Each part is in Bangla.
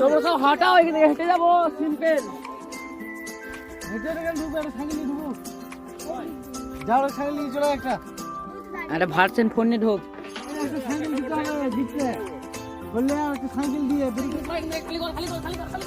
তোমরা সব হাঁটাও এখানে হেঁটে যাব সিম্পল হেঁটে হেঁটে ঢুকবে একটা সাইকেল নিয়ে যাও সাইকেল নিয়ে চলো একটা। আরে ভার্সেন ফোন নিয়ে ঢোক। একটা সাইকেল দিতে হবে দিচ্ছে বললে আর একটা সাইকেল দিয়ে দেরি করে- আরে তুই এই ভালো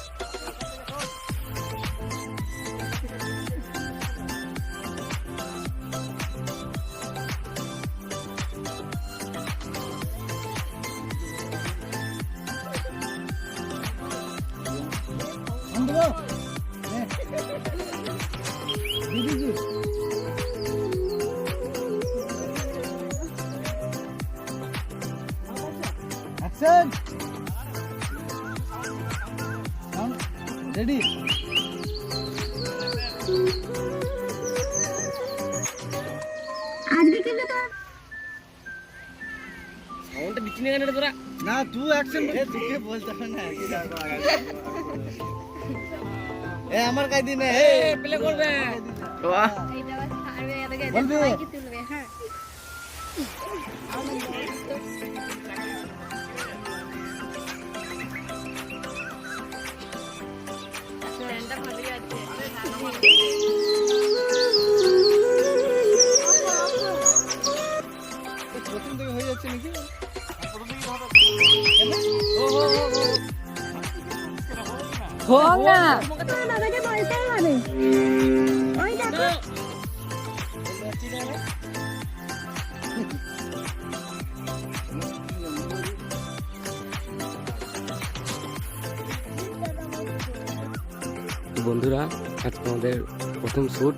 দিদি অ্যাকশন। রেডি আজকে কিন্তু তোর সাউন্ডটা দিচ্ছি না তোরা? তুই অ্যাকশন বলতে হবে না এ আমার কাই দিনে এ প্লে করবে। বাহ। এইটা আবার হোক না বন্ধুরা আজকে আমাদের প্রথম শ্যুট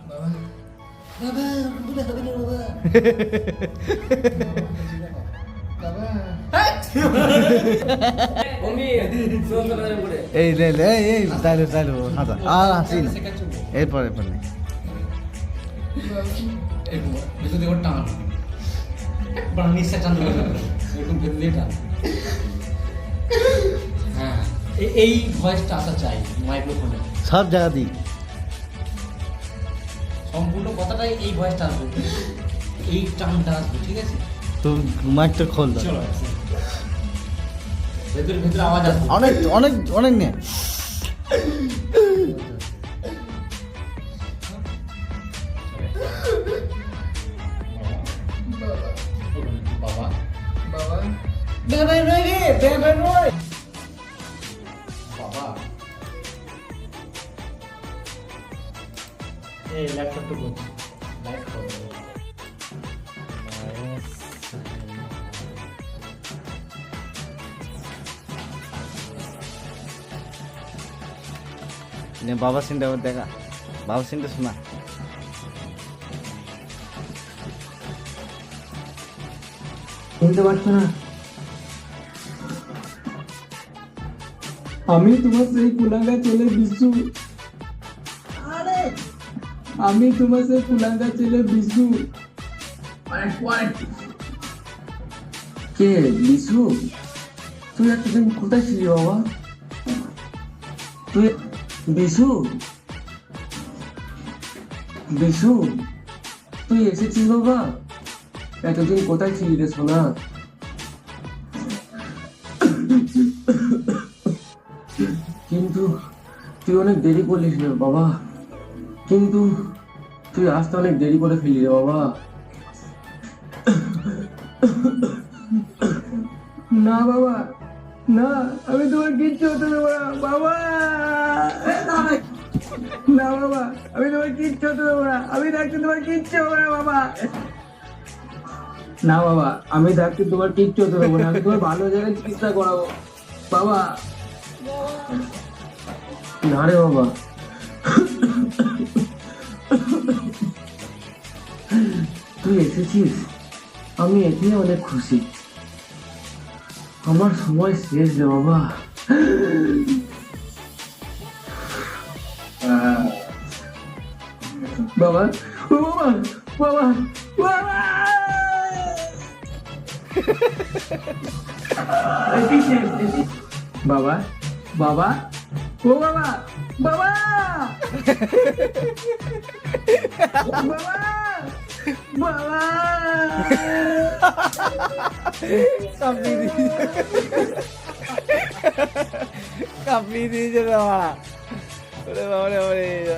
এই লে এই এই তাইলো তাইলো আর হাসি না এরপর এরপর নেই হ্যাঁ এই ভয়েসটা আসা চাই মাইক্রোফোনে সব জায়গা দিই সম্পূর্ণ কথাটাই এই ভয়েসটা আসবে। এই টানটা আসবে ঠিক আছে? তো মাইকটা খোল দাও। চলো ভেতরে ভেতরে আওয়াজ আসবে। অনেক অনেক অনেক নে বাবা। বাবা। এই ল্যাপটপটা বলছি। লাইট করো। নে বাবা সিনটা আবার দেখা। বাবা সিনটা শোনা। শুনতে পাচ্ছ না? আমি তোমার সেই কুলাঙ্গা ছেলে বিশু আমি তোমার সেই কুলাঙ্গা ছেলে বিশু কে? বিশু তুই এতদিন কোথায় ছিলি বাবা? তুই বিশু বিশু তুই এসেছিস বাবা? এতদিন কোথায় ছিলি রে সোনা? কিন্তু তুই অনেক দেরি করলিস রে বাবা। কিন্তু তুই আসতে অনেক দেরি করে ফেলি রে বাবা। না বাবা না আমি তোমার কিচ্ছু হতে দেবো না বাবা। না বাবা আমি তোমার কিচ্ছু হতে দেবো না আমি থাকতে তোমার কিচ্ছু হবে না বাবা। না বাবা আমি থাকতে তোমার কিচ্ছু হতে দেবো না আমি তোমার ভালো জায়গায় চিকিৎসা করাবো। বাবা। না রে বাবা। তুই এসেছিস আমি এতে অনেক খুশি। আমার সময় শেষ রে বাবা। বাবা বাবা বাবা বাবা! বাবা বাবা, ও বাবা বাবা! বাবা! বাবা কাঁপিয়ে দিয়েছে কাঁপিয়ে দিয়েছে বাবা ওরে বাবা রে